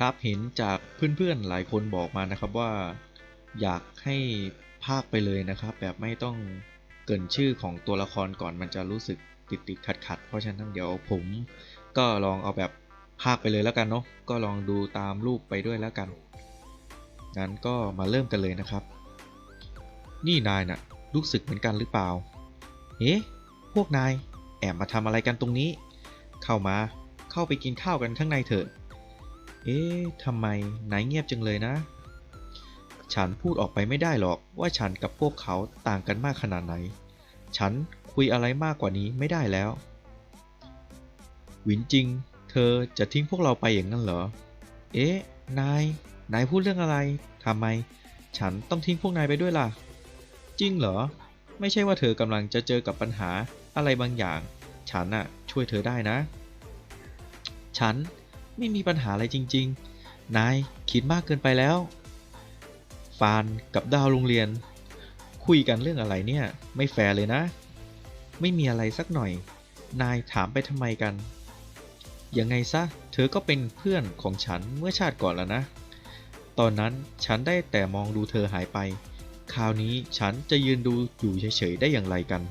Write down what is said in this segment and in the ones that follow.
ครับเห็นจากเพื่อนๆหลายคนบอกมานะครับว่า อยากให้ภาคไปเลยนะครับ แบบไม่ต้องเกินชื่อของตัวละครก่อนมันจะรู้สึกติดติดขัดขัดเพราะฉะนั้นเดี๋ยวผมก็ลองเอาแบบภาคไปเลยแล้วกันเนาะก็ลองดูตามรูปไปด้วยแล้วกันงั้นก็มาเริ่มกันเลยนะครับ นี่นายน่ะรู้สึกเหมือนกันหรือเปล่าเอ๊ะพวกนายแอบมาทำอะไรกันตรงนี้ เข้ามาเข้าไปกินข้าวกันข้างในเถอะ เอ๊ะทำไมนายเงียบจังเลยนะ ฉันพูดออกไปไม่ได้หรอกว่าฉันกับพวกเขาต่างกันมากขนาดไหน ฉันคุยอะไรมากกว่านี้ไม่ได้แล้ว วินจริง เธอจะทิ้งพวกเราไปอย่างนั้นเหรอ เอ๊ะ นาย นายพูดเรื่องอะไรทำไม ฉันต้องทิ้งพวกนายไปด้วยล่ะ จริงเหรอ ไม่ใช่ว่าเธอกำลังจะเจอกับปัญหาอะไรบางอย่าง ฉันน่ะช่วยเธอได้นะ ฉัน ไม่มีปัญหาอะไรจริง ๆ นายคิดมากเกินไปแล้ว ฟานกับดาวโรงเรียน คุยกันเรื่องอะไรเนี่ย ไม่แฟร์เลยนะ ไม่มีอะไรสักหน่อย นายถามไปทำไมกัน ยังไงซะ เธอก็เป็นเพื่อนของฉันเมื่อชาติก่อนแล้วนะ ตอนนั้นฉันได้แต่มองดูเธอหายไป คราวนี้ฉันจะยืนดูอยู่เฉยๆได้อย่างไรกัน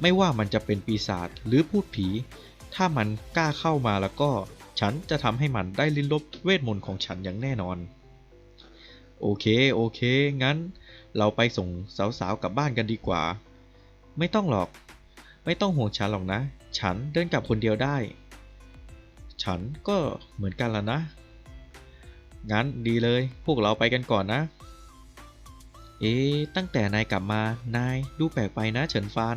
ไม่ว่ามันจะเป็นปีศาจหรือพูดผี ถ้ามันกล้าเข้ามาแล้วก็ ฉันจะทำให้มันได้ลิ้นลบเวทมนต์ของฉันอย่างแน่นอน โอเค โอเค งั้น เราไปส่งสาวๆกลับบ้านกันดีกว่า ไม่ต้องหรอก ไม่ต้องห่วงฉันหรอกนะ ฉันเดินกลับคนเดียวได้ ฉันก็เหมือนกันละนะ งั้นดีเลย พวกเราไปกันก่อนนะ เอ๊ตั้งแต่นายกลับมา นายดูแปลกไปนะเฉินฟาน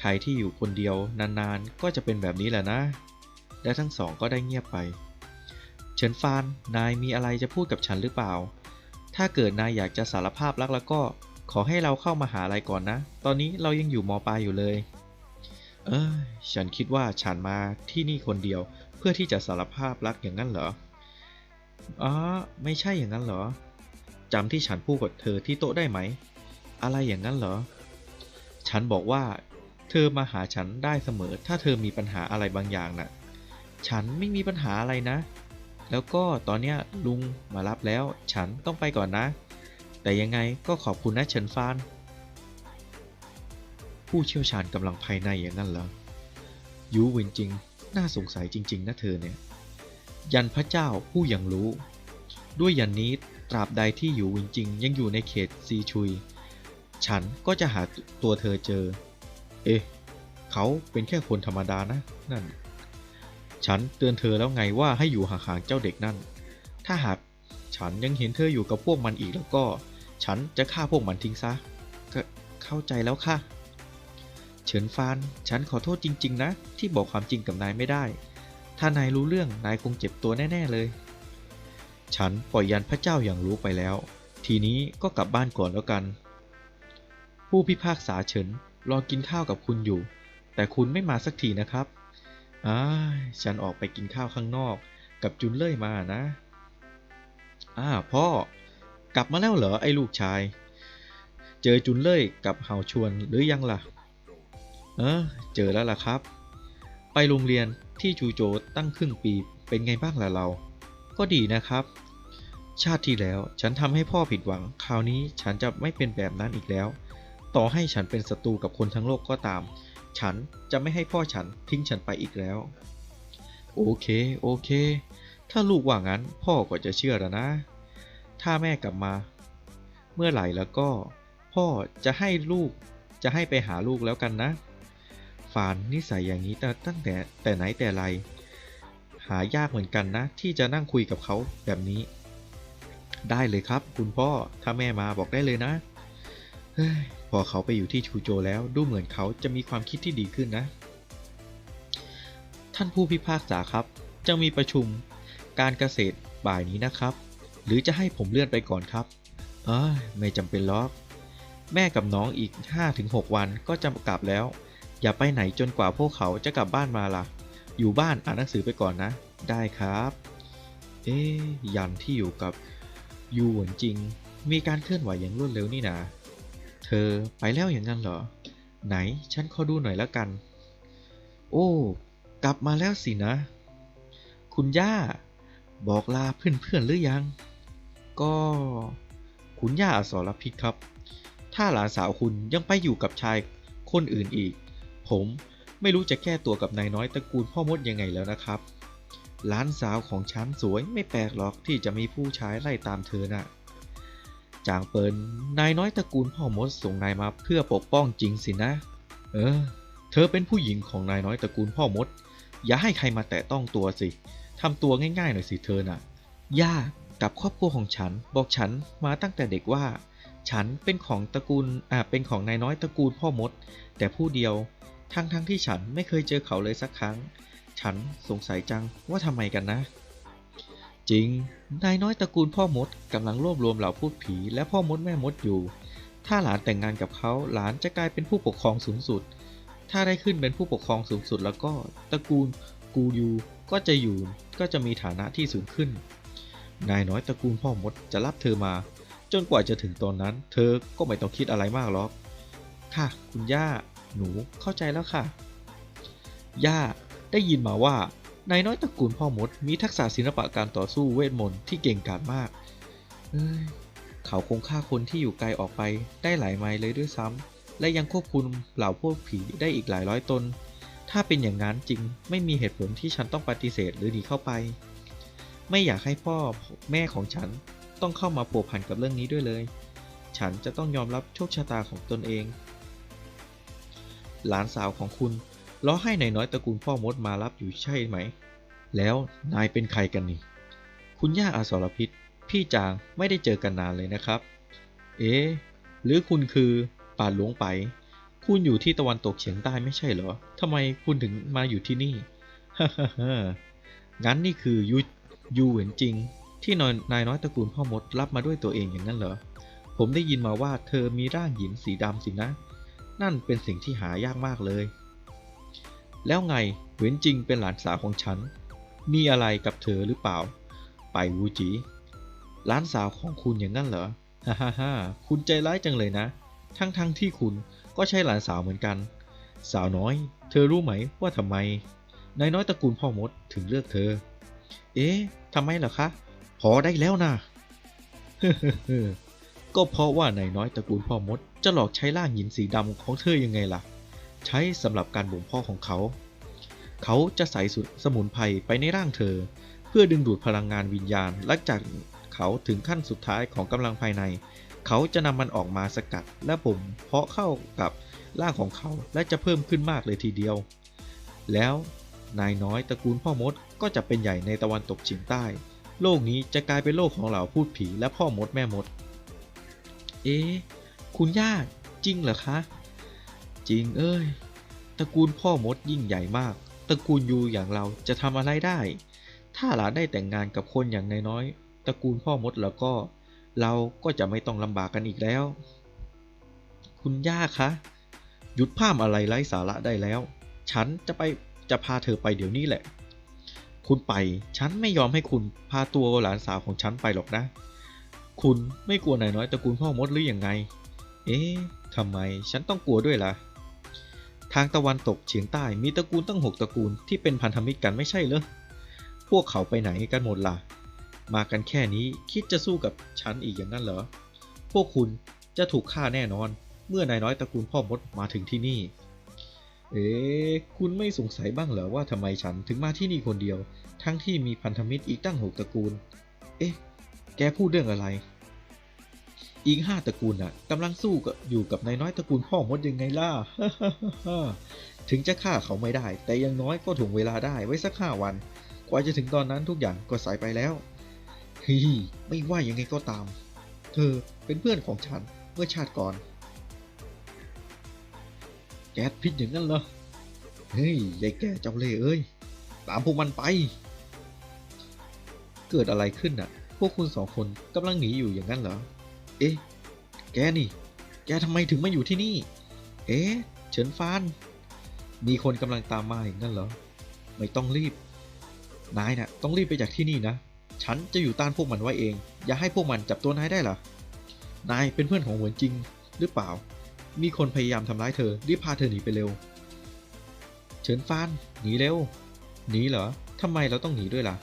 ใครที่อยู่คนเดียวนานๆ ก็จะเป็นแบบนี้แหละนะ และทั้งสองก็ได้เงียบไป เฉินฟาน นายมีอะไรจะพูดกับฉันหรือเปล่า ถ้าเกิดนายอยากจะสารภาพรักแล้วก็ขอให้เราเข้ามาหาอะไรก่อนนะ ตอนนี้เรายังอยู่มปลายอยู่เลย เอ้ยฉันคิดว่าฉันมาที่นี่คนเดียวเพื่อที่จะสารภาพรักอย่างนั้นเหรอ อ๋อ ไม่ใช่อย่างนั้นเหรอ จำที่ฉันพูดกับเธอที่โต๊ะได้ไหม อะไรอย่างนั้นเหรอ ฉันบอกว่า เธอมาหาฉันได้เสมอ ถ้าเธอมีปัญหาอะไรบางอย่างน่ะ ฉันไม่มีปัญหาอะไรนะ แล้วก็ตอนเนี้ยลุงมารับแล้ว ฉันต้องไปก่อนนะ แต่ยังไงก็ขอบคุณนะเฉินฟาน ผู้เชี่ยวชาญกำลังภายในอย่างนั้นเหรอยูวินจริง น่าสงสัยจริง ๆ นะเธอเนี่ย ยันพระเจ้าผู้ยังรู้ ด้วยยันนี้ตราบใดที่อยู่วินจริง ยังอยู่ในเขตซีชุย ฉันก็จะหาตัวเธอเจอ เอ๊ะ เขาเป็นแค่คนธรรมดานะ นั่น ฉันเตือนเธอแล้วไงว่าให้อยู่ห่างๆเจ้าเด็กนั่น ถ้าหากฉันยังเห็นเธออยู่กับพวกมันอีกแล้วก็ ฉันจะฆ่าพวกมันทิ้งซะก็เข้าใจแล้วค่ะ เฉินฟาน ฉันขอโทษจริง ๆ นะ ที่บอกความจริงกับนายไม่ได้ ถ้านายรู้เรื่องนายคงเจ็บตัวแน่ ๆ เลย ฉันปล่อยยันพระเจ้าอย่างรู้ไปแล้ว ทีนี้ก็กลับบ้านก่อนแล้วกัน ผู้พิพากษาเฉินรอกินข้าวกับคุณอยู่ แต่คุณไม่มาสักทีนะครับ อ้าฉันออกไปกินข้าวข้างนอกกับจุนเล่ยมานะ อ้าพ่อกลับมาแล้วเหรอไอ้ลูกชาย เจอจุนเล่ยกับเฮาชวนหรือยังล่ะ เออเจอแล้วล่ะครับ ไปโรงเรียนที่จูโจตั้งครึ่งปีเป็นไงบ้างล่ะเรา ก็ดีนะครับ ชาติที่แล้วฉันทำให้พ่อผิดหวัง คราวนี้ฉันจะไม่เป็นแบบนั้นอีกแล้ว ต่อให้ฉันเป็นศัตรูกับคนทั้งโลกก็ตาม ฉันจะไม่ให้พ่อฉันทิ้งฉันไปอีกแล้ว โอเคโอเค ถ้าลูกว่างั้นพ่อก็จะเชื่อแล้วนะ ถ้าแม่กลับมา เมื่อไหร่แล้วก็ พ่อจะให้ลูกจะให้ไปหาลูกแล้วกันนะฟานนิสัยอย่างนี้แต่ตั้งแต่แต่ไหนแต่ไร หายากเหมือนกันนะ ที่จะนั่งคุยกับเขาแบบนี้ ได้เลยครับ คุณพ่อถ้าแม่มาบอกได้เลยนะ อเขาไปอยู่ที่ชูโจแล้วดูเหมือนเขาจะมีความคิดที่ดีขึ้นนะ ท่านผู้พิพากษาครับ จะมีประชุมการเกษตรบ่ายนี้นะครับ หรือจะให้ผมเลื่อนไปก่อนครับเอ้ยไม่จำเป็นหรอก แม่กับน้องอีก 5-6 วันก็จะกลับแล้ว อย่าไปไหนจนกว่าพวกเขาจะกลับบ้านมาล่ะ อยู่บ้านอ่านหนังสือไปก่อนนะ ได้ครับ เอ๊ยยันที่อยู่กับยูเหวินจริง มีการเคลื่อนไหวอย่างรวดเร็วนี่นา เธอไปแล้วอย่างนั้นเหรอ ไหนฉันขอดูหน่อยแล้วกัน โอ้ กลับมาแล้วสินะ คุณย่า บอกลาเพื่อนๆหรือยัง ก็คุณย่าอสรพิษครับ ถ้าหลานสาวคุณยังไปอยู่กับชายคนอื่นอีก ผมไม่รู้จะแก้ตัวกับนายน้อยตระกูลพ่อมดยังไงแล้วนะครับ หลานสาวของฉันสวยไม่แปลกหรอกที่จะมีผู้ชายไล่ตามเธอน่ะ จางเปิลนายน้อยตระกูลพ่อมดส่งนายมาเพื่อปกป้องจริงสินะ เออ เธอเป็นผู้หญิงของนายน้อยตระกูลพ่อมด อย่าให้ใครมาแตะต้องตัวสิทำตัวง่ายๆหน่อยสิเธอน่ะ ย่ากับครอบครัวของฉัน บอกฉันมาตั้งแต่เด็กว่า ฉันเป็นของตระกูลอ่าเป็นของนายน้อยตระกูลพ่อมด แต่ผู้เดียว ทั้งทั้งๆที่ฉันไม่เคยเจอเขาเลยสักครั้ง ฉันสงสัยจังว่าทำไมกันนะ จริง นายน้อยตระกูลพ่อมดกำลังรวบรวมเหล่าพูดผีและพ่อมดแม่มดอยู่ ถ้าหลานแต่งงานกับเขาหลานจะกลายเป็นผู้ปกครองสูงสุด ถ้าได้ขึ้นเป็นผู้ปกครองสูงสุดแล้วก็ตระกูลกูยูก็จะอยู่ก็จะมีฐานะที่สูงขึ้น นายน้อยตระกูลพ่อมดจะรับเธอมา จนกว่าจะถึงตอนนั้น เธอก็ไม่ต้องคิดอะไรมากหรอก ค่ะ คุณย่า หนูเข้าใจแล้วค่ะ ย่าได้ยินมาว่า นายน้อยตระกูลพ่อมดมีทักษะศิลปะการต่อสู้เวทมนต์ที่เก่งกาจมากเอ้ยเขาคงฆ่าคนที่อยู่ไกลออกไปได้หลายไมล์เลยด้วยซ้ำ และยังควบคุมเหล่าพวกผีได้อีกหลายร้อยตน ถ้าเป็นอย่างนั้นจริงไม่มีเหตุผลที่ฉันต้องปฏิเสธหรือหนีเข้าไป ไม่อยากให้พ่อแม่ของฉันต้องเข้ามาผัวพันกับเรื่องนี้ด้วยเลย ฉันจะต้องยอมรับโชคชะตาของตนเอง หลานสาวของคุณ ล้อให้นายน้อยตระกูลพ่อมดมารับอยู่ใช่ไหม แล้วนายเป็นใครกันนี่ คุณย่าอาสรพิษ พี่จางไม่ได้เจอกันนานเลยนะครับ เอ๊หรือคุณคือป่าหลวงไป คุณอยู่ที่ตะวันตกเฉียงใต้ไม่ใช่เหรอทำไมคุณถึงมาอยู่ที่นี่ฮ่าฮ่าฮ่างั้นนี่คือยูยูเหวินจริง ที่นายนายน้อยตระกูลพ่อมดรับมาด้วยตัวเองอย่างนั้นเหรอ ผมได้ยินมาว่าเธอมีร่างหญิงสีดำสินะ นั่นเป็นสิ่งที่หายากมากเลย แล้วไงเหวินจริงเป็นหลานสาวของฉัน มีอะไรกับเธอหรือเปล่า ไปวูจีหลานสาวของคุณอย่างนั้นเหรอฮ่าฮ่าฮ่าคุณใจร้ายจังเลยนะ ทั้งทั้งที่คุณก็ใช่หลานสาวเหมือนกัน สาวน้อย เธอรู้ไหมว่าทำไมนายน้อยตระกูลพ่อมดถึงเลือกเธอ เอ๊ะทำไมล่ะคะ พอได้แล้วนะก็เพราะว่านายน้อยตระกูลพ่อมดจะหลอกใช้ร่างหญิงสีดำของเธอยังไงล่ะ ใช้สำหรับการบ่มเพาะของเขา เขาจะใส่สุดสมุนไพรไปในร่างเธอ เพื่อดึงดูดพลังงานวิญญาณและจากเขาถึงขั้นสุดท้ายของกำลังภายใน เขาจะนำมันออกมาสกัดและบ่มเพาะเข้ากับร่างของเขาและจะเพิ่มขึ้นมากเลยทีเดียว แล้วนายน้อยตระกูลพ่อมดก็จะเป็นใหญ่ในตะวันตกเฉียงใต้ โลกนี้จะกลายเป็นโลกของเหล่าพูดผีและพ่อมดแม่มด เอ๊คุณย่าจริงเหรอคะ จริงเอ้ยตระกูลพ่อมดยิ่งใหญ่มากตระกูลยูอย่างเราจะทำอะไรได้ ถ้าหลานได้แต่งงานกับคนอย่างนายน้อยตระกูลพ่อมดแล้วก็ เราก็จะไม่ต้องลำบากกันอีกแล้ว คุณย่าคะหยุดพร่ำอะไรไร้สาระได้แล้ว ฉันจะไปจะพาเธอไปเดี๋ยวนี้แหละ คุณไป ฉันไม่ยอมให้คุณพาตัวหลานสาวของฉันไปหรอกนะ คุณไม่กลัวนายน้อยตระกูลพ่อมดหรืออยังไง เอ๊ะทำไมฉันต้องกลัวด้วยล่ะ ทางตะวันตกเฉียงใต้มีตระกูลตั้งหกตระกูลที่เป็นพันธมิตรกันไม่ใช่เหรอ พวกเขาไปไหนกันหมดล่ะ มากันแค่นี้คิดจะสู้กับฉันอีกอย่างนั้นเหรอ พวกคุณจะถูกฆ่าแน่นอน เมื่อนายน้อยตระกูลพ่อมดมาถึงที่นี่ เอ๊ะคุณไม่สงสัยบ้างเหรอว่าทำไมฉันถึงมาที่นี่คนเดียว ทั้งที่มีพันธมิตรอีกตั้งหกตระกูล เอ๊ะ แกพูดเรื่องอะไร อีกห้าตระกูลน่ะกำลังสู้กับอยู่กับนายน้อยตระกูลพ่อมดยังไงล่ะ ถึงจะฆ่าเขาไม่ได้ แต่ยังน้อยก็ถ่วงเวลาได้ไว้สักห้าวัน กว่าจะถึงตอนนั้นทุกอย่างก็สายไปแล้วฮีไม่ว่ายังไงก็ตาม เธอเป็นเพื่อนของฉันเมื่อชาติก่อน แก๊สพิษอย่างนั้นเหรอ เฮ้ยยายแก่เจ้าเล่ห์เอ้ย ตามพวกมันไป เกิดอะไรขึ้นน่ะ พวกคุณสองคนกำลังหนีอยู่อย่างนั้นเหรอ เอ๊ะ แกนี่ แกทำไมถึงมาอยู่ที่นี่ เอ๊ะ เฉินฟาน มีคนกำลังตามมาอย่างนั้นเหรอ ไม่ต้องรีบ นายน่ะต้องรีบไปจากที่นี่นะ ฉันจะอยู่ต้านพวกมันไว้เอง อย่าให้พวกมันจับตัวนายได้หรอนายเป็นเพื่อนของเหวนจริงหรือเปล่า มีคนพยายามทำร้ายเธอ รีบพาเธอหนีไปเร็ว เฉินฟาน หนีเร็ว หนีเหรอทำไมเราต้องหนีด้วยล่ะ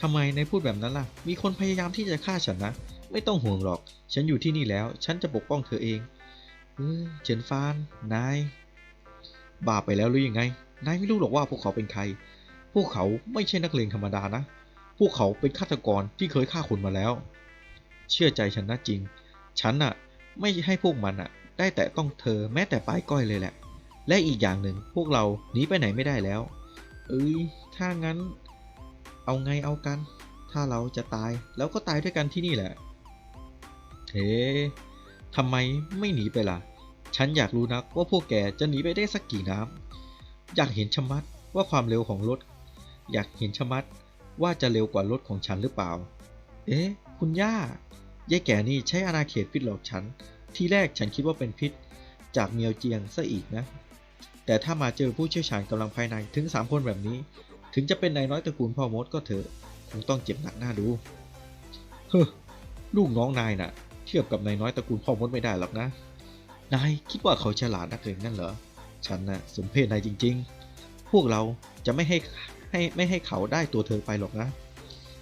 ทำไมนายพูดแบบนั้นล่ะ มีคนพยายามที่จะฆ่าฉันนะ ไม่ต้องห่วงหรอก ฉันอยู่ที่นี่แล้ว ฉันจะปกป้องเธอเองเออเฉินฟาน นาย บาไปแล้วหรือยังไง นายไม่รู้หรอกว่าพวกเขาเป็นใคร พวกเขาไม่ใช่นักเลงธรรมดานะ พวกเขาเป็นฆาตกรที่เคยฆ่าคนมาแล้ว เชื่อใจฉันนะจริง ฉันน่ะ ไม่ให้พวกมันน่ะ ได้แต่ต้องเธอแม้แต่ปลายก้อยเลยแหละ และอีกอย่างหนึ่งพวกเราหนีไปไหนไม่ได้แล้ว เอ้ย ถ้างั้น เอาไงเอากัน ถ้าเราจะตายแล้วก็ตายด้วยกันที่นี่แหละ เฮ้ทำไมไม่หนีไปล่ะ ฉันอยากรู้นักว่าพวกแกจะหนีไปได้สักกี่น้ำ อยากเห็นชะมัดว่าความเร็วของรถ อยากเห็นชะมัดว่าจะเร็วกว่ารถของฉันหรือเปล่า เอ๊ะ คุณย่ายายแก่นี่ใช้อาณาเขตพิษหลอกฉัน ที่แรกฉันคิดว่าเป็นพิษ จากเมียวเจียงซะอีกนะ แต่ถ้ามาเจอผู้เชี่ยวชาญกำลังภายในถึงสามคนแบบนี้ ถึงจะเป็นนายน้อยตระกูลพ่อมดก็เถอะ คงต้องเจ็บหนักหน้าดู เฮ้อ ลูกน้องนายน่ะ ทียบกับนายน้อยตระกูลพ่อมดไม่ได้หรอกนะ นายคิดว่าเขาฉลาดนักเลยนั่นเหรอ ฉันน่ะสมเพชนายจริง ๆ พวกเราจะไม่ให้ให้ไม่ให้เขาได้ตัวเธอไปหรอกนะ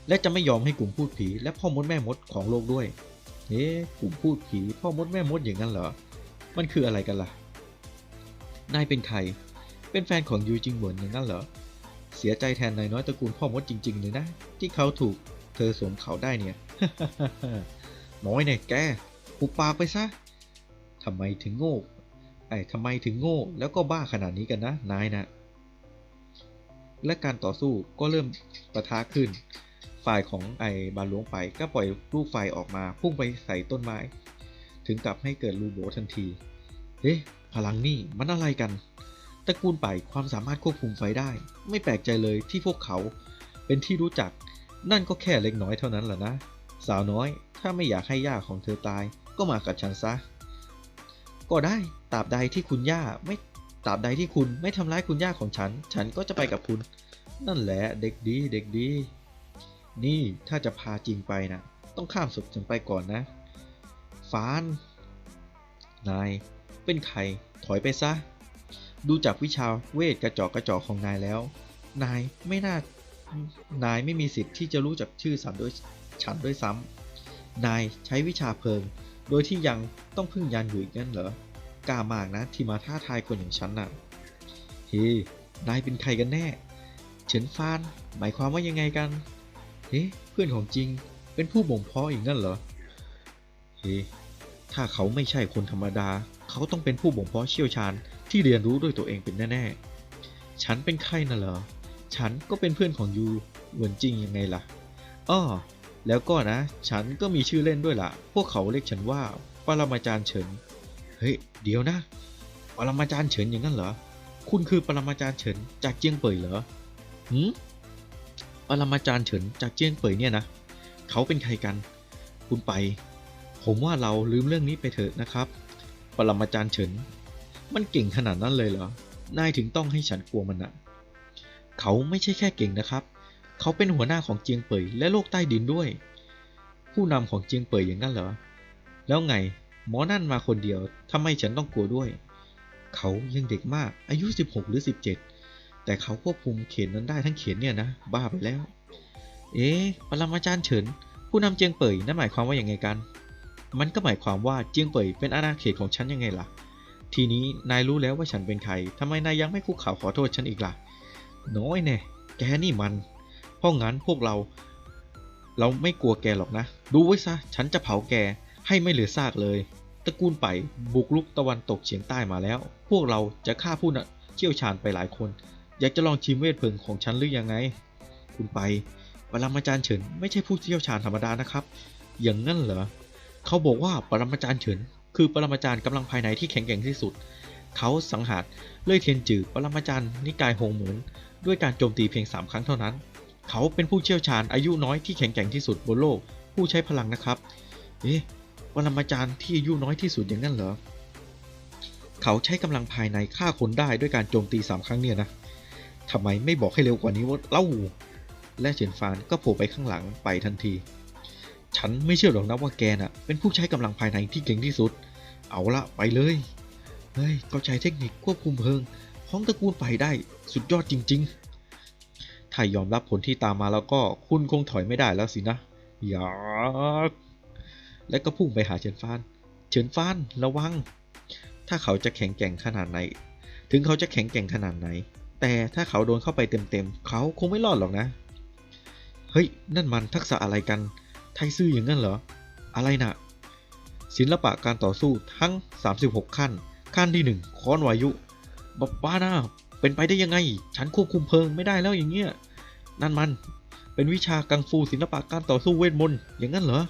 และจะไม่ยอมให้กลุ่มพูดผีและพ่อมดแม่มดของโลกด้วย เอ๊ะกลุ่มพูดผีพ่อมดแม่มดอย่างนั้นเหรอ มันคืออะไรกันล่ะ นายเป็นใคร เป็นแฟนของยูจิงเหวนอย่างนั้นเหรอ เสียใจแทนนายน้อยตระกูลพ่อมดจริง ๆ เลยนะ ที่เขาถูกเธอสวมเขาได้เนี่ย น้อยเนี่ยแกหุบปากไปซะทำไมถึงโง่ไอ้ทำไมถึงโง่แล้วก็บ้าขนาดนี้กันนะนายนะและการต่อสู้ก็เริ่มประทะขึ้น ฝ่ายของไอ้บาหลวงไปก็ปล่อยลูกไฟออกมาพุ่งไปใส่ต้นไม้ ถึงกับให้เกิดรูโบทันที เอ๊ะพลังนี่มันอะไรกันตระกูลไปความสามารถควบคุมไฟได้ ไม่แปลกใจเลยที่พวกเขาเป็นที่รู้จัก นั่นก็แค่เล็กน้อยเท่านั้นแหละนะ สาวน้อย ถ้าไม่อยากให้ย่าของเธอตาย ก็มากับฉันซะ ก็ได้ตราบใดที่คุณย่าไม่ตราบใดที่คุณไม่ทำร้ายคุณย่าของฉัน ฉันก็จะไปกับคุณ นั่นแหละเด็กดีเด็กดี นี่ถ้าจะพาจริงไปนะต้องข้ามศพฉันไปก่อนนะฟาน นาย เป็นใครถอยไปซะ ดูจากวิชาเวทกระจอกกระจอกของนายแล้ว นายไม่น่า นายไม่มีสิทธิ์ที่จะรู้จักชื่อสันด้วย ฉันด้วยซ้ำ นายใช้วิชาเพลิง โดยที่ยังต้องพึ่งยันอยู่อีกนั่นเหรอ กล้ามากนะที่มาท้าทายคนอย่างฉันน่ะ เฮ้ นายเป็นใครกันแน่ เฉินฟาน หมายความว่ายังไงกัน เฮ้เพื่อนของจริง เป็นผู้บ่มเพาะอีกนั่นเหรอ เฮ้ ถ้าเขาไม่ใช่คนธรรมดา เขาต้องเป็นผู้บ่มเพาะเชี่ยวชาญที่เรียนรู้ด้วยตัวเองเป็นแน่ๆ ฉันเป็นใครน่ะเหรอ ฉันก็เป็นเพื่อนของยูเหมือนจริงยังไงล่ะอ้อ แล้วก็นะ ฉันก็มีชื่อเล่นด้วยล่ะ พวกเขาเรียกฉันว่าปรมาจารย์เฉิน เฮ้ย เดี๋ยวนะ ปรมาจารย์เฉินอย่างนั้นเหรอ คุณคือปรมาจารย์เฉินจากเจียงเป่ยเหรอหืมปรมาจารย์เฉินจากเจียงเป่ยเนี่ยนะ เขาเป็นใครกัน คุณไป ผมว่าเราลืมเรื่องนี้ไปเถอะนะครับ ปรมาจารย์เฉิน มันเก่งขนาดนั้นเลยเหรอ นายถึงต้องให้ฉันกลัวมันนะเขาไม่ใช่แค่เก่งนะครับ เขาเป็นหัวหน้าของเจียงเป่ยและโลกใต้ดินด้วย ผู้นำของเจียงเป่ยอย่างนั้นเหรอ แล้วไงหมอนั่นมาคนเดียวทำไมฉันต้องกลัวด้วย เขายังเด็กมากอายุ 16 หรือ 17 แต่เขาควบคุมเขตนั้นได้ทั้งเขตเนี่ยนะ บ้าไปแล้ว เอ๊ะปรมาจารย์เฉิน ผู้นำเจียงเป่ยนั่นหมายความว่าอย่างไงกัน มันก็หมายความว่าเจียงเป่ยเป็นอาณาเขตของฉันยังไงล่ะ ทีนี้นายรู้แล้วว่าฉันเป็นใครทำไมนายยังไม่คุกเข่าขอโทษฉันอีกล่ะ น้อยแน่แกนี่มัน เพราะงั้นพวกเรา เราไม่กลัวแกหรอกนะ ดูไว้ซะ ฉันจะเผาแกให้ไม่เหลือซากเลย ตระกูลไปบุกลุกตะวันตกเฉียงใต้มาแล้ว พวกเราจะฆ่าผู้น่ะเชี่ยวชาญไปหลายคน อยากจะลองชิมเวทเพลิงของฉันหรือยังไง คุณไปปรมาจารย์เฉินไม่ใช่ผู้เชี่ยวชาญธรรมดานะครับ อย่างนั้นเหรอ เขาบอกว่าปรมาจารย์เฉิน คือปรมาจารย์กำลังภายในที่แข็งแกร่งที่สุด เขาสังหารเล่ยเทียนจือปรมาจารย์นิกายหงเหมือน ด้วยการโจมตีเพียง 3 ครั้งเท่านั้น เขาเป็นผู้เชี่ยวชาญอายุน้อยที่แข็งแกร่งที่สุดบนโลก ผู้ใช้พลังนะครับ เอ๊ะปรมาจารย์ที่อายุน้อยที่สุดอย่างนั้นเหรอ เขาใช้กำลังภายในฆ่าคนได้ด้วยการโจมตี3ครั้งเนี่ยนะทำไมไม่บอกให้เร็วกว่านี้ว่าเล่า และเฉินฟานก็โผล่ไปข้างหลังไปทันที ฉันไม่เชื่อหรอกนะว่าแกน่ะ เป็นผู้ใช้กำลังภายในที่เก่งที่สุด เอาละไปเลย เฮ้ย ก็ใช้เทคนิคควบคุมเพลิง ของตระกูลไปได้สุดยอดจริง ๆ ถ้ายอมรับผลที่ตามมาแล้วก็คุณคงถอยไม่ได้แล้วสินะอยากและก็พุ่งไปหาเฉินฟาน เฉินฟานระวัง ถ้าเขาจะแข็งแกร่งขนาดไหน ถึงเขาจะแข็งแกร่งขนาดไหน แต่ถ้าเขาโดนเข้าไปเต็มๆ เขาคงไม่รอดหรอกนะ เฮ้ย นั่นมันทักษะอะไรกัน ไทซื่ออย่างนั้นเหรอ อะไรนะ่ะ ศิลปะการต่อสู้ทั้ง 36 ขั้น ขั้นที่ 1 ค้อนวายุบบ้านะเป็นไปได้ยังไง ฉันควบคุมเพลิงไม่ได้แล้วอย่างเงี้ย นั่นมัน เป็นวิชากังฟูศิลปะการต่อสู้เวทมนต์อย่างนั้นเหรอ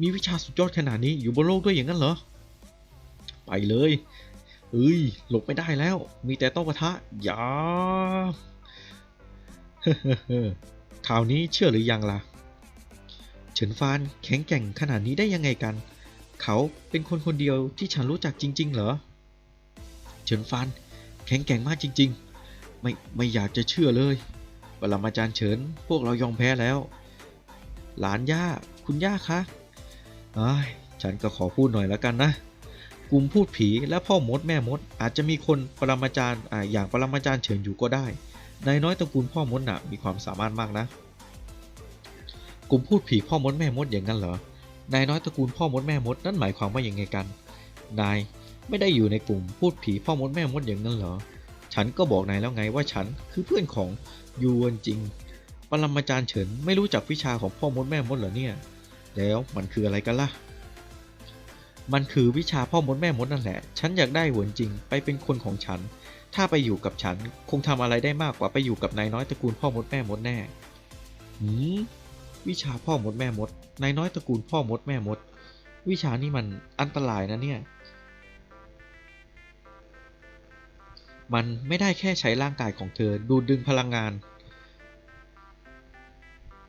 มีวิชาสุดยอดขนาดนี้อยู่บนโลกด้วยอย่างนั้นเหรอ ไปเลยเอ้ย หลบไม่ได้แล้ว มีแต่ต้องปะทะอย่าคราวนี้เชื่อหรือยังล่ะ เฉินฟานแข็งแกร่งขนาดนี้ได้ยังไงกัน เขาเป็นคนคนเดียวที่ฉันรู้จักจริง ๆ เหรอ เฉินฟานแข็งแกร่งมากจริง ๆ ไม่ไม่อยากจะเชื่อเลย ปรมาจารย์เฉิน พวกเรายอมแพ้แล้ว หลานย่า คุณย่าคะอ้ยฉันก็ขอพูดหน่อยแล้วกันนะ กลุ่มพูดผีและพ่อมดแม่มด อาจจะมีคนปรมาจารย์ออย่างปรมาจารย์เฉินอยู่ก็ได้ นายน้อยตระกูลพ่อมดน่ะมีความสามารถมากนะ กลุ่มพูดผีพ่อมดแม่มดอย่างนั้นเหรอ นายน้อยตระกูลพ่อมดแม่มดนั่นหมายความว่าอย่างไงกัน นายไม่ได้อยู่ในกลุ่มพูดผีพ่อมดแม่มดอย่างนั้นเหรอ ฉันก็บอกนายแล้วไงว่าฉันคือเพื่อนของ ยูเวนจริงปรมาจารย์เฉินไม่รู้จักวิชาของพ่อมดแม่มดเหรอเนี่ย แล้วมันคืออะไรกันล่ะ มันคือวิชาพ่อมดแม่มดนั่นแหละ ฉันอยากได้หวนจริง ไปเป็นคนของฉัน ถ้าไปอยู่กับฉันคงทำอะไรได้มากกว่าไปอยู่กับนายน้อยตระกูลพ่อมดแม่มดแน่หืมวิชาพ่อมดแม่มด นายน้อยตระกูลพ่อมดแม่มด วิชานี่มันอันตรายนะเนี่ย มันไม่ได้แค่ใช้ร่างกายของเธอดูดดึงพลังงาน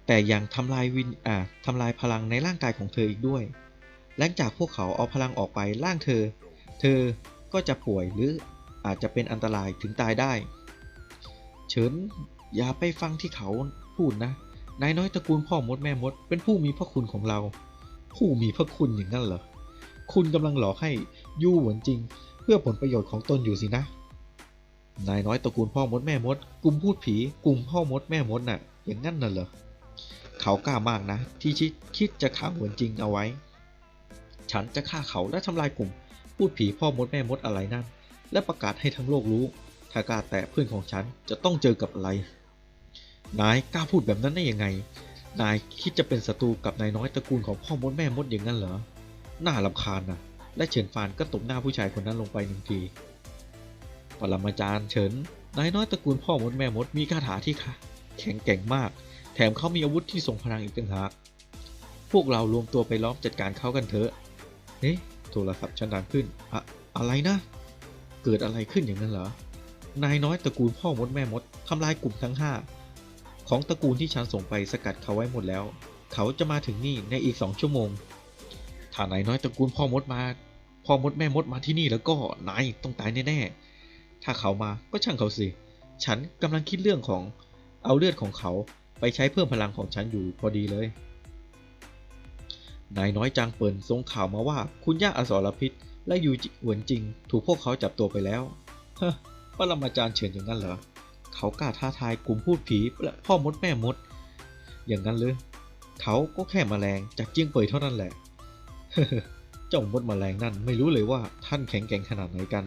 แต่ยังทำลายวินอ่าทำลายพลังในร่างกายของเธออีกด้วย หลังจากพวกเขาเอาพลังออกไปร่างเธอ เธอก็จะป่วยหรืออาจจะเป็นอันตรายถึงตายได้ เฉินอย่าไปฟังที่เขาพูดนะ นายน้อยตระกูลพ่อมดแม่มด เป็นผู้มีพระคุณของเรา ผู้มีพระคุณอย่างนั้นเหรอ คุณกำลังหลอกให้ยู่เหมือนจริง เพื่อผลประโยชน์ของตนอยู่สินะ นายน้อยตระกูลพ่อมดแม่มด กลุ่มพูดผี กลุ่มพ่อมดแม่มดน่ะ อย่างนั้นน่ะเหรอ เขากล้ามากนะ ที่คิดคิดจะฆ่าเหมือนจริงเอาไว้ ฉันจะฆ่าเขาและทำลายกลุ่ม พูดผีพ่อมดแม่มดอะไรนั่น และประกาศให้ทั้งโลกรู้ ถ้ากล้าแตะเพื่อนของฉันจะต้องเจอกับอะไร นายกล้าพูดแบบนั้นได้ยังไง นายคิดจะเป็นศัตรูกับนายน้อยตระกูลของพ่อมดแม่มดอย่างนั้นเหรอ น่ารำคาญนะและเฉินฟานก็ตบหน้าผู้ชายคนนั้นลงไปหนึ่งทีปรมาจารย์เฉินนายน้อยตระกูลพ่อมดแม่มดมีคาถาที่ค่ะแข็งแกร่งมาก แถมเขามีอาวุธที่ทรงพลังอีกต่างหาก พวกเรารวมตัวไปล้อมจัดการเขากันเถอะเอ๊ะโทรศัพท์ฉันดังขึ้นอะอะไรนะ เกิดอะไรขึ้นอย่างนั้นเหรอ นายน้อยตระกูลพ่อมดแม่มดทำลายกลุ่มทั้งห้าของตระกูลที่ฉันส่งไปสกัดเขาไว้หมดแล้ว เขาจะมาถึงนี่ในอีกสองชั่วโมง ถ้านายน้อยตระกูลพ่อมดมาพ่อมดแม่มดมาที่นี่แล้วก็นายต้องตายแน่ๆ ถ้าเขามาก็ช่างเขาสิ ฉันกำลังคิดเรื่องของเอาเลือดของเขา ไปใช้เพิ่มพลังของฉันอยู่พอดีเลย นายน้อยจางเปิลส่งข่าวมาว่าคุณย่าอสรพิษ และยูจิหวนจริง ถูกพวกเขาจับตัวไปแล้วฮะปรมาจารย์เฉินอย่างนั้นเหรอ เขากล้าท้าทายกลุ่มพูดผีและพ่อมดแม่มด อย่างนั้นเลยเขาก็แค่แมลงจากเจียงเปยเท่านั้นแหละเจ้ามดแมลงนั่นไม่รู้เลยว่าท่านแข็งแกร่งขนาดไหนกัน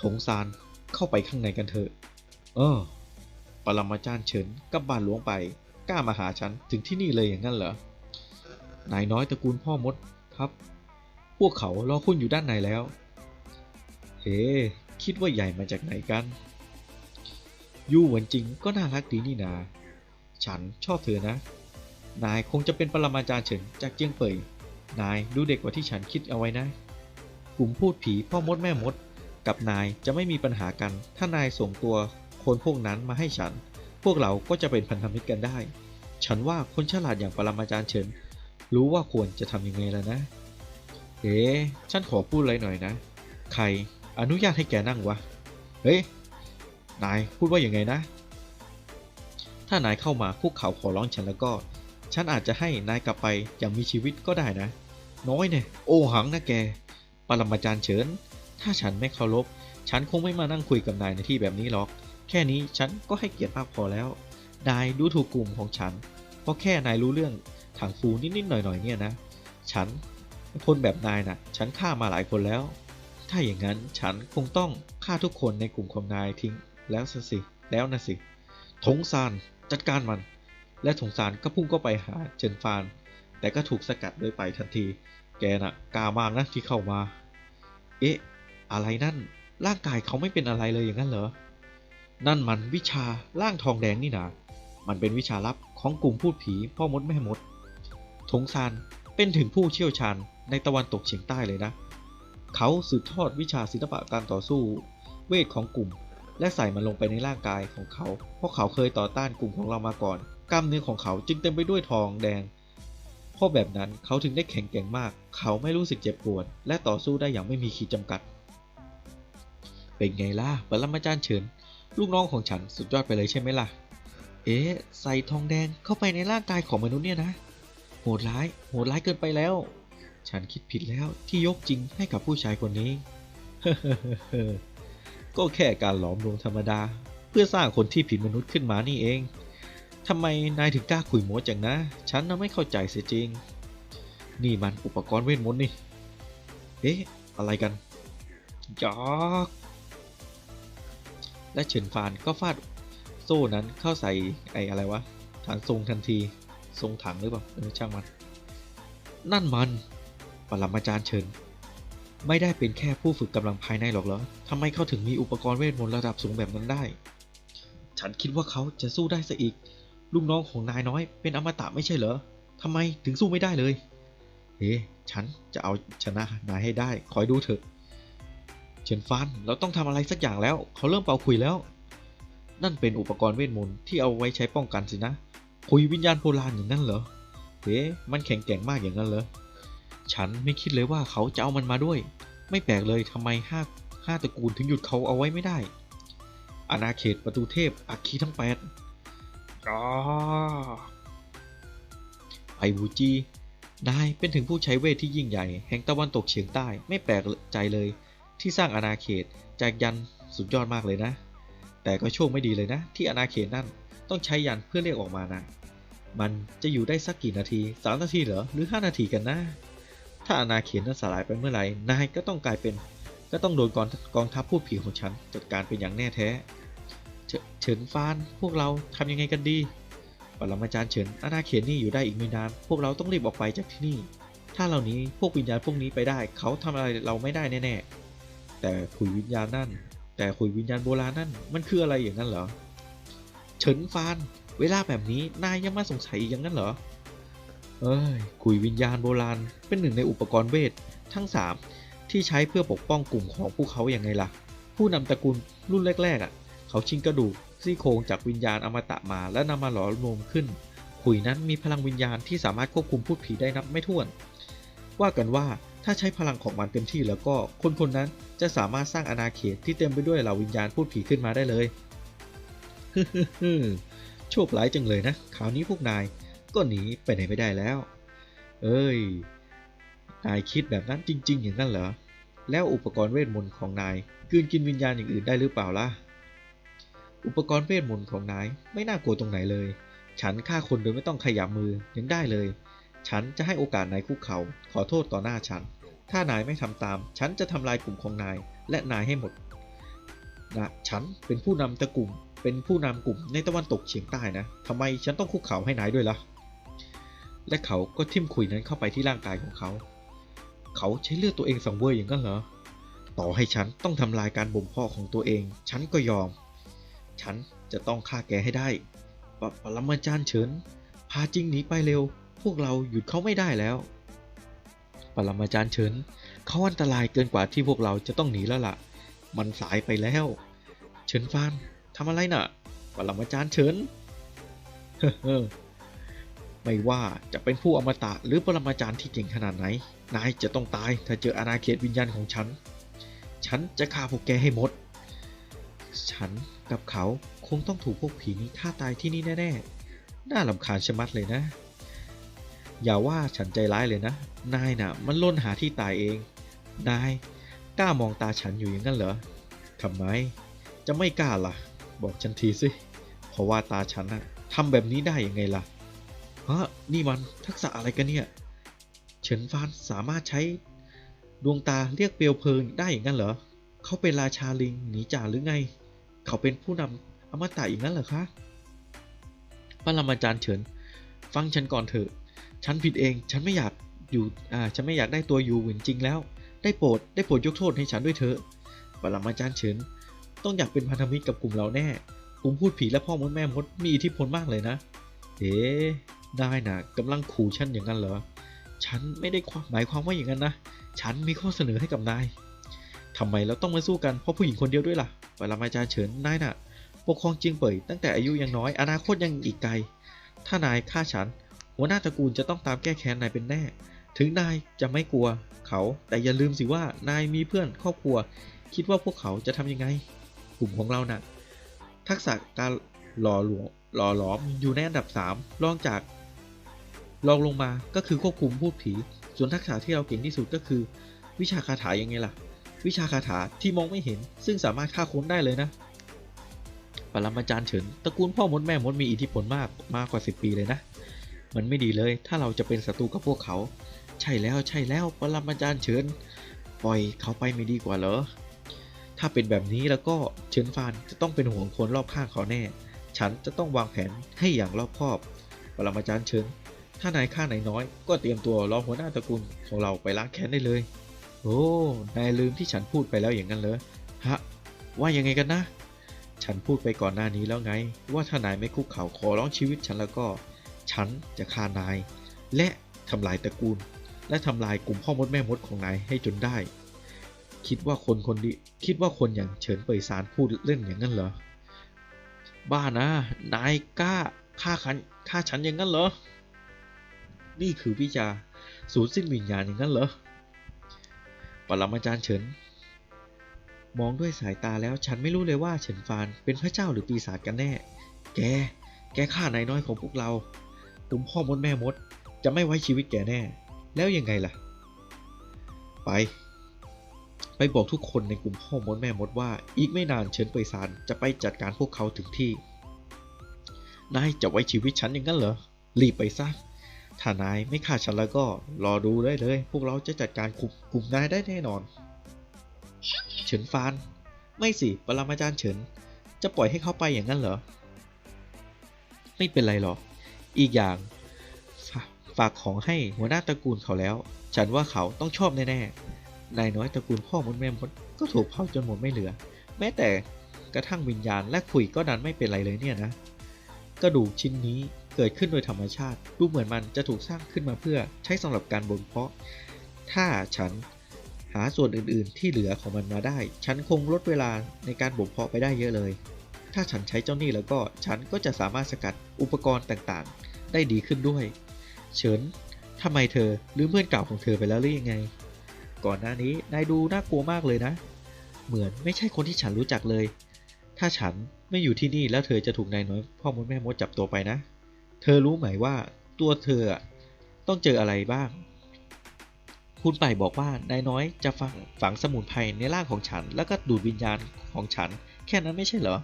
ถงซานเข้าไปข้างในกันเถอะ เออ ปรมาจารย์เฉินกับบานหลวงไป กล้ามาหาฉันถึงที่นี่เลยอย่างนั้นเหรอ นายน้อยตระกูลพ่อมดครับ พวกเขารอคุณอยู่ด้านในแล้ว เฮ้ คิดว่าใหญ่มาจากไหนกัน ยู่เหมือนจริงก็น่ารักดีนี่นา ฉันชอบเธอนะ นายคงจะเป็นปรมาจารย์เฉินจากเจียงเป่ย นายดูเด็กกว่าที่ฉันคิดเอาไว้นะ กลุ่มพูดผีพ่อมดแม่มดกับนายจะไม่มีปัญหากัน ถ้านายส่งตัว คนพวกนั้นมาให้ฉัน พวกเราก็จะเป็นพันธมิตรกันได้ ฉันว่าคนฉลาดอย่างปรมาจารย์เฉินรู้ว่าควรจะทำยังไงแล้วนะ เอ๊ะฉันขอพูดอะไรหน่อยนะ ใครอนุญาตให้แกนั่งวะ เฮ้ย นายพูดว่าอย่างไงนะ ถ้านายเข้ามาคุกเข่าขอร้องฉันแล้วก็ ฉันอาจจะให้นายกลับไปอย่างมีชีวิตก็ได้นะ น้อยเนี่ย โอหังนะแก ปรมาจารย์เฉิน ถ้าฉันไม่เคารพ ฉันคงไม่มานั่งคุยกับนายในที่แบบนี้หรอก แค่นี้ฉันก็ให้เกียรติมากพอแล้ว นายดูถูกกลุ่มของฉัน เพราะแค่นายรู้เรื่องถังฟูนิดๆหน่อยๆเนี่ยนะ ฉันคนแบบนายน่ะ ฉันฆ่ามาหลายคนแล้ว ถ้าอย่างนั้นฉันคงต้องฆ่าทุกคนในกลุ่มของนายทิ้งแล้วสิ แล้วนะสิทงซานจัดการมัน และทงซานก็พุ่งเข้าไปหาเจนฟาน แต่ก็ถูกสกัดโดยไปทันที แกน่ะกล้ามากนะที่เข้ามา เอ๊ะ อะไรนั่น ร่างกายเขาไม่เป็นอะไรเลยอย่างนั้นเหรอ นั่นมันวิชาร่างทองแดงนี่นามันเป็นวิชาลับของกลุ่มพูดผีพ่อมดแม่มด ทงซานเป็นถึงผู้เชี่ยวชาญในตะวันตกเฉียงใต้เลยนะ เขาสืบทอดวิชาศิลปะการต่อสู้ เวทของกลุ่ม และใส่มันลงไปในร่างกายของเขา เพราะเขาเคยต่อต้านกลุ่มของเรามาก่อน กล้ามเนื้อของเขาจึงเต็มไปด้วยทองแดง เพราะแบบนั้นเขาถึงได้แข็งแกร่งมาก เขาไม่รู้สึกเจ็บปวด และต่อสู้ได้อย่างไม่มีขีดจำกัด เป็นไงล่ะปรมาจารย์เฉิน ลูกน้องของฉันสุดยอดไปเลยใช่ไหมล่ะ เอ๊ะ ใส่ทองแดงเข้าไปในร่างกายของมนุษย์เนี่ยนะ โหดร้าย โหดร้ายเกินไปแล้ว ฉันคิดผิดแล้วที่ยกจริงให้กับผู้ชายคนนี้ ก็แค่การหลอมรวมธรรมดา เพื่อสร้างคนที่ผิดมนุษย์ขึ้นมานี่เอง ทำไมนายถึงกล้าคุยโม้จังนะ ฉันน่ะไม่เข้าใจเสียจริง นี่มันอุปกรณ์เวทมนต์นี่ เอ๊ะ อะไรกันจอก และเฉินฟานก็ฟาดโซ่นั้นเข้าใส่ไอ้อะไรวะถังทรงทันทีทรงถังหรือเปล่าเออช่างมัน นั่นมันปรมาจารย์เฉินไม่ได้เป็นแค่ผู้ฝึกกำลังภายในหรอกเหรอทำไมเขาถึงมีอุปกรณ์เวทมนต์ระดับสูงแบบนั้นได้ ฉันคิดว่าเขาจะสู้ได้ซะอีก ลูกน้องของนายน้อยเป็นอมตะไม่ใช่เหรอทำไมถึงสู้ไม่ได้เลย เฮ้ ฉันจะเอาชนะนายให้ได้ คอยดูเถอะ ฉินฟานเราต้องทำอะไรสักอย่างแล้ว เขาเริ่มเป่าคุยแล้ว นั่นเป็นอุปกรณ์เวทมนต์ที่เอาไว้ใช้ป้องกันสินะ คุยวิญญาณโบราณอย่างนั้นเหรอ เฮ้มันแข็งแกร่งมากอย่างนั้นเหรอ ฉันไม่คิดเลยว่าเขาจะเอามันมาด้วย ไม่แปลกเลยทำไมห้าห้าตระกูลถึงหยุดเขาเอาไว้ไม่ได้ อาณาเขตประตูเทพอัคคีทั้งแปดอ๋อไอวูจีนายเป็นถึงผู้ใช้เวทที่ยิ่งใหญ่ แห่งตะวันตกเฉียงใต้ไม่แปลกใจเลย ที่สร้างอาณาเขตจากยันสุดยอดมากเลยนะ แต่ก็โชคไม่ดีเลยนะ ที่อาณาเขตนั่นต้องใช้ยันเพื่อเรียกออกมานะมันจะอยู่ได้สักกี่นาทีสามนาทีเหรอหรือห้านาทีกันนะ ถ้าอาณาเขตนั้นสลายไปเมื่อไหร่นายก็ต้องกลายเป็น ก็ต้องโดนกองกองทัพพูดผีของฉันจัดการเป็นอย่างแน่แท้เฉินฟานพวกเราทำยังไงกันดีปรมาจารย์เฉินอาณาเขตนี่อยู่ได้อีกไม่นาน พวกเราต้องรีบออกไปจากที่นี่ ถ้าเราหนี้พวกวิญญาณพวกนี้ไปได้ เขาทำอะไรเราไม่ได้แน่ๆ แต่ขุยวิญญาณนั่น แต่ขุยวิญญาณโบราณนั่น มันคืออะไรอย่างนั้นเหรอ เฉินฟาน เวลาแบบนี้นายยังมาสงสัยอย่างนั้นเหรอ เอ้ยขุยวิญญาณโบราณ เป็นหนึ่งในอุปกรณ์เวททั้ง 3 ที่ใช้เพื่อปกป้องกลุ่มของพวกเขาอย่างไงล่ะ ผู้นำตระกูลรุ่นแรกๆอะ เขาชิงกระดูกซี่โครงจากวิญญาณอมตะมาและนำมาหลอรวมขึ้นขุยนั้นมีพลังวิญญาณที่สามารถควบคุมพูดผีได้นับไม่ถ้วน ว่ากันว่า ถ้าใช้พลังของมันเต็มที่แล้วก็คนคนนั้นจะสามารถสร้างอาณาเขตที่เต็มไปด้วยเหล่าวิญญาณพูดผีขึ้นมาได้เลยฮึโชคร้ายจังเลยนะคราวนี้พวกนายก็หนีไปไหนไม่ได้แล้ว เอ้ย นายคิดแบบนั้นจริง ๆ อย่างนั้นเหรอ แล้วอุปกรณ์เวทมนต์ของนายกืนกินวิญญาณอย่างอื่นได้หรือเปล่าล่ะ อุปกรณ์เวทมนต์ของนายไม่น่ากลัวตรงไหนเลย ฉันฆ่าคนโดยไม่ต้องขยับมือยังได้เลย ฉันจะให้โอกาสนายคุกเขา ขอโทษต่อหน้าฉัน ถ้านายไม่ทำตาม ฉันจะทำลายกลุ่มของนาย และนายให้หมดนะฉันเป็นผู้นำตระกลุ่ม เป็นผู้นำกลุ่มในตะวันตกเฉียงใต้นะทำไมฉันต้องคุกเข่าให้นายด้วยล่ะ และเขาก็ทิ่มขุยนั้นเข้าไปที่ร่างกายของเขา เขาใช้เลือดตัวเองสังเวยอย่างนั้นเหรอ ต่อให้ฉันต้องทำลายการบ่มเพาะของตัวเอง ฉันก็ยอม ฉันจะต้องฆ่าแกให้ได้ปปรมาจารย์เฉิน พาจริงหนีไปเร็ว พวกเราหยุดเขาไม่ได้แล้ว ปรมาจารย์เฉินเขาอันตรายเกินกว่าที่พวกเราจะต้องหนีแล้วล่ะ มันสายไปแล้ว เฉินฟานทำอะไรน่ะ ปรมาจารย์เฉินเฮ้อไม่ว่าจะเป็นผู้อมตะหรือปรมาจารย์ที่เก่งขนาดไหน นายจะต้องตายถ้าเจออาณาเขตวิญญาณของฉัน ฉันจะฆ่าพวกแกให้หมด ฉันกับเขาคงต้องถูกพวกผีนี้ฆ่าตายที่นี่แน่ๆ น่าลำคาญชะมัดเลยนะ อย่าว่าฉันใจร้ายเลยนะ นายน่ะ มันล้นหาที่ตายเอง นาย กล้ามองตาฉันอยู่อย่างนั้นเหรอทำไม จะไม่กล้าล่ะ บอกฉันทีสิ เพราะว่าตาฉันน่ะทำแบบนี้ได้ยังไงล่ะฮะนี่มันทักษะอะไรกันเนี่ย เฉินฟานสามารถใช้ดวงตาเรียกเปลวเพลิงได้อย่างนั้นเหรอ เขาเป็นราชาลิงหนีจ่าหรือไง เขาเป็นผู้นำอมตะอย่างนั้นเหรอคะปรมาจารย์เฉิน ฟังฉันก่อนเถอะ ฉันผิดเอง ฉันไม่อยากอยู่อ่าฉันไม่อยากได้ตัวอยู่เหมือนจริงแล้ว ได้โปรด ได้โปรดยกโทษให้ฉันด้วยเถอะปรมาจารย์เฉิน ต้องอยากเป็นพันธมิตรกับกลุ่มเราแน่ กลุ่มพูดผีและพ่อมดแม่มดมีอิทธิพลมากเลยนะ เอ๊ได้นะกำลังขู่ฉันอย่างนั้นเหรอ ฉันไม่ได้ความหมายความว่าอย่างนั้นนะ ฉันมีข้อเสนอให้กับนายทำไมเราต้องมาสู้กันเพราะผู้หญิงคนเดียวด้วยล่ะปรมาจารย์เฉินนายน่ะ ปกครองเจียงเป่ยตั้งแต่อายุยังน้อย อนาคตยังอีกไกล ถ้านายฆ่าฉัน หัวหน้าตระกูลจะต้องตามแก้แค้นนายเป็นแน่ ถึงนายจะไม่กลัวเขา แต่อย่าลืมสิว่านายมีเพื่อนครอบครัว คิดว่าพวกเขาจะทำยังไง กลุ่มของเราน่ะ ทักษะการหล่อหลวหล่อหลอมอยู่ในอันดับ 3 รองจากรองลงมาก็คือควบคุมพูดผี ส่วนทักษะที่เราเก่งที่สุดก็คือ วิชาคาถายังไงล่ะ วิชาคาถาที่มองไม่เห็น ซึ่งสามารถฆ่าคนได้เลยนะปรมาจารย์เฉินตระกูลพ่อมดแม่มดมีอิทธิพลมากมากกว่า 10 ปีเลยนะ มันไม่ดีเลย ถ้าเราจะเป็นศัตรูกับพวกเขา ใช่แล้วใช่แล้วปรมาจารย์เฉินปล่อยเขาไปไม่ดีกว่าเหรอ ถ้าเป็นแบบนี้แล้วก็เฉินฟานจะต้องเป็นห่วงคนรอบข้างเขาแน่ ฉันจะต้องวางแผนให้อย่างรอบคอบ ปรมาจารย์เฉินถ้านายฆ่านายน้อย ก็เตรียมตัวรอหัวหน้าตระกูลของเราไปล้างแค้นได้เลย โอ้ นายลืมที่ฉันพูดไปแล้วอย่างนั้นเหรอ ฮะ ว่ายังไงกันนะ ฉันพูดไปก่อนหน้านี้แล้วไง ว่าถ้านายไม่คุกเข่าขอร้องชีวิตฉันแล้วก็ ฉันจะฆ่านาย และทำลายตระกูล และทำลายกลุ่มพ่อมดแม่มดของนายให้จนได้ คิดว่าคนคนดีคิดว่าคนอย่างเฉินเปยซานพูดเล่นอย่างนั้นเหรอ บ้านะ นายกล้าฆ่าฉันฆ่าฉันอย่างนั้นเหรอ นี่คือวิชาสูญสิ้นวิญญาณอย่างนั้นเหรอปรมาจารย์เฉินมองด้วยสายตาแล้วฉันไม่รู้เลยว่าเฉินฟานเป็นพระเจ้าหรือปีศาจกันแน่ แก แกฆ่านายน้อยของพวกเรา กลุ่มพ่อมดแม่มด จะไม่ไว้ชีวิตแกแน่ แล้วยังไงล่ะ ไป ไปบอกทุกคนในกลุ่มพ่อมดแม่มดว่า อีกไม่นานเฉินเปยซานจะไปจัดการพวกเขาถึงที่ นายจะไว้ชีวิตฉันอย่างนั้นเหรอ รีบไปซะ ถ้านายไม่ฆ่าฉันแล้วก็รอดูได้เลย พวกเราจะจัดการกลุ่มกลุ่มนายได้แน่นอน เฉินฟาน ไม่สิ ปรมาจารย์เฉิน จะปล่อยให้เขาไปอย่างนั้นเหรอ ไม่เป็นไรหรอก อีกอย่าง ฝากของให้หัวหน้าตระกูลเขาแล้ว ฉันว่าเขาต้องชอบแน่ๆนายน้อยตระกูลพ่อมดแม่มดก็ถูกเผาจนหมดไม่เหลือ แม้แต่กระทั่งวิญญาณและขุยก็ดันไม่เป็นไรเลยเนี่ยนะ กระดูกชิ้นนี้เกิดขึ้นโดยธรรมชาติ ดูเหมือนมันจะถูกสร้างขึ้นมาเพื่อใช้สำหรับการบ่มเพาะ ถ้าฉันหาส่วนอื่นๆที่เหลือของมันมาได้ ฉันคงลดเวลาในการบ่มเพาะไปได้เยอะเลย ถ้าฉันใช้เจ้านี่แล้วก็ฉันก็จะสามารถสกัดอุปกรณ์ต่างๆ ได้ดีขึ้นด้วย เฉินทำไมเธอลืมเพื่อนเก่าของเธอไปแล้วหรือยังไง ก่อนหน้านี้นายดูน่ากลัวมากเลยนะ เหมือนไม่ใช่คนที่ฉันรู้จักเลย ถ้าฉันไม่อยู่ที่นี่แล้วเธอจะถูกนายน้อยพ่อมดแม่มดจับตัวไปนะ เธอรู้ไหมว่าตัวเธอต้องเจออะไรบ้าง คุณไปบอกว่านายน้อยจะฝังฝังสมุนไพรในร่างของฉัน แล้วก็ดูดวิญญาณของฉัน แค่นั้นไม่ใช่เหรอ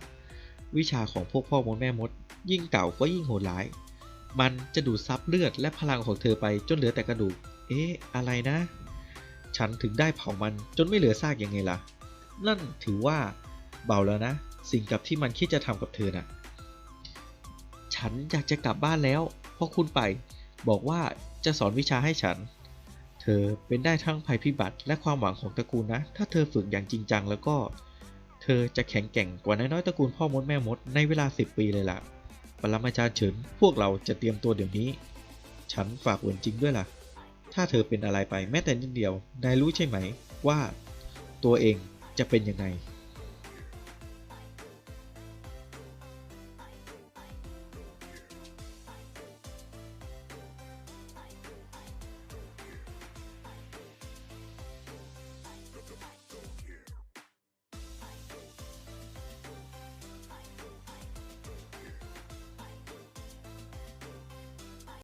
วิชาของพวกพ่อมดแม่มด ยิ่งเก่าก็ยิ่งโหดร้าย มันจะดูดซับเลือดและพลังของเธอไปจนเหลือแต่กระดูก เอ๊ะ อะไรนะ ฉันถึงได้เผามันจนไม่เหลือซากยังไงล่ะ นั่นถือว่าเบาแล้วนะ สิ่งกับที่มันคิดจะทำกับเธอน่ะ ฉันอยากจะกลับบ้านแล้วเพราะคุณไป บอกว่าจะสอนวิชาให้ฉัน เธอเป็นได้ทั้งภัยพิบัติและความหวังของตระกูลนะ ถ้าเธอฝึกอย่างจริงจังแล้วก็ อจะแข็งแกร่งกว่าน้อยๆตระกูลพ่อมดแม่มดในเวลา 10 ปีเลยล่ะ ปรมาจารย์เฉินพวกเราจะเตรียมตัวเดี๋ยวนี้ ฉันฝากเหวนจริงด้วยล่ะ ถ้าเธอเป็นอะไรไปแม้แต่นิดเดียวนายรู้ใช่ไหมว่า ตัวเองจะเป็นยังไง